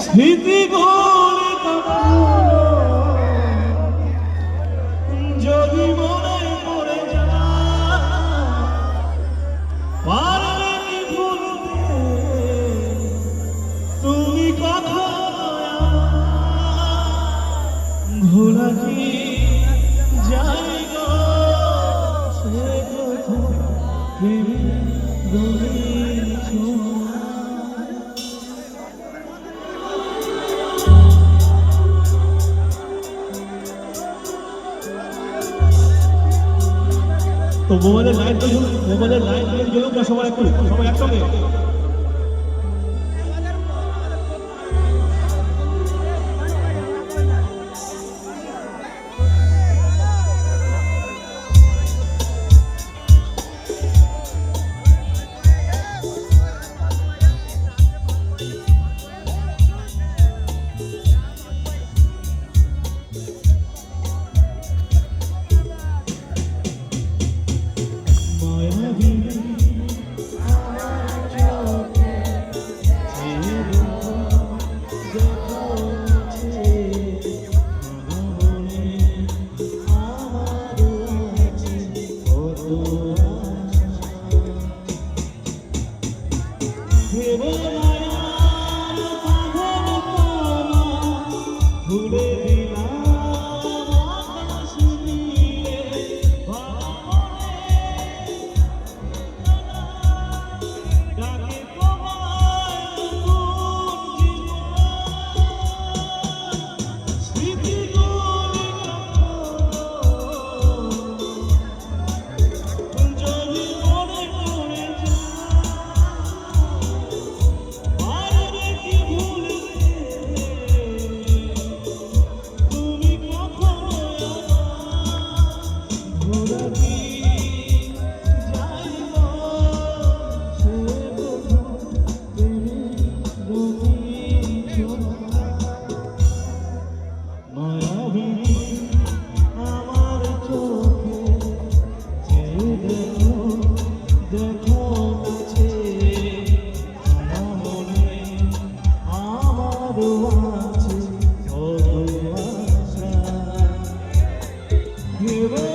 স্মৃতি ভরে তো মোবাইলের লাইট মোবাইলের লাইট জ্বলুক না সবাই একটু সবাই একসঙ্গে। Oh, You.